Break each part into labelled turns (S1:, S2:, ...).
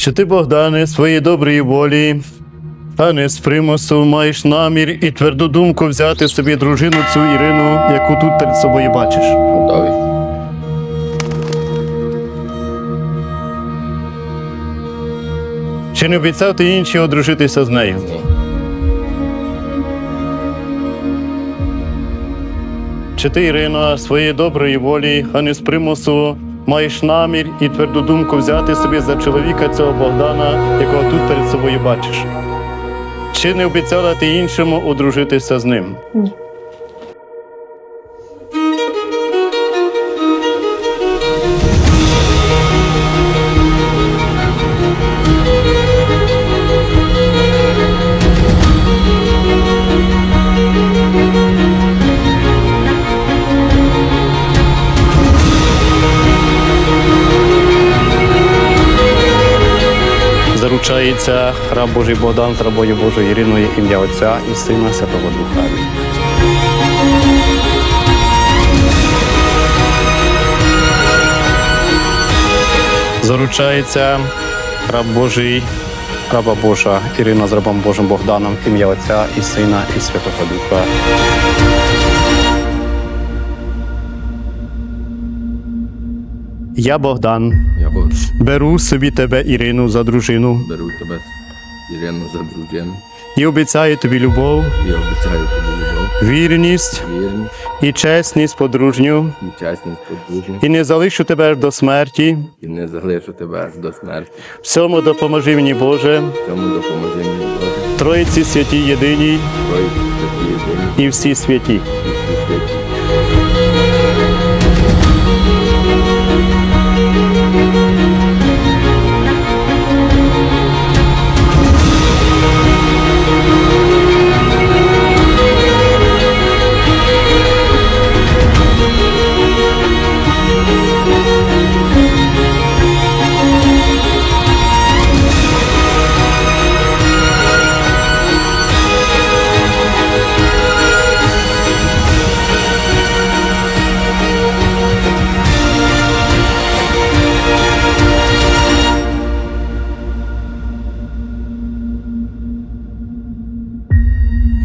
S1: Чи ти, Богдане, своєї доброї волі, а не з примусу маєш намір і тверду думку взяти собі дружину цю Ірину, яку тут перед собою бачиш?
S2: Готовий.
S1: Чи не обіцяв ти інші одружитися з нею?
S2: Ні.
S1: Чи ти, Ірина, своєї доброї волі, а не з примусу, маєш намір і тверду думку взяти собі за чоловіка цього Богдана, якого тут перед собою бачиш? Чи не обіцяла ти іншому одружитися з ним?
S3: Ні.
S1: Заручається раб Божий Богдан рабою Божою Іриною ім'я Отця і Сина Святого Духа. Заручається раб Божий, раба Божа Ірина з рабом Божим Богданом ім'я Отця і Сина і Святого Духа. Я Богдан,
S2: Я Бог
S1: беру собі тебе Ірину за дружину.
S2: Беру тебе Ірину за дружину.
S1: І обіцяю тобі любов,
S2: і обіцяю тобі любов,
S1: вірність.
S2: Вірність.
S1: І чесність подружню,
S2: і чесність подружню,
S1: і не залишу тебе аж до смерті.
S2: і не залишу тебе аж до смерті.
S1: Всьому допоможи мені, Боже,
S2: В цьому допоможи мені Боже,
S1: Троїці святій єдиній
S2: Трої святі єдині.
S1: І всі святі.
S2: і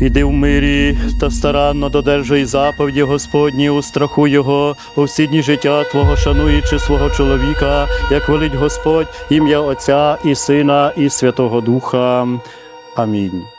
S1: Іди в мирі та старанно додержуй заповіді Господні у страху Його, у всі дні життя Твого, шануючи свого чоловіка, як велить Господь, ім'я Отця і Сина, і Святого Духа. Амінь.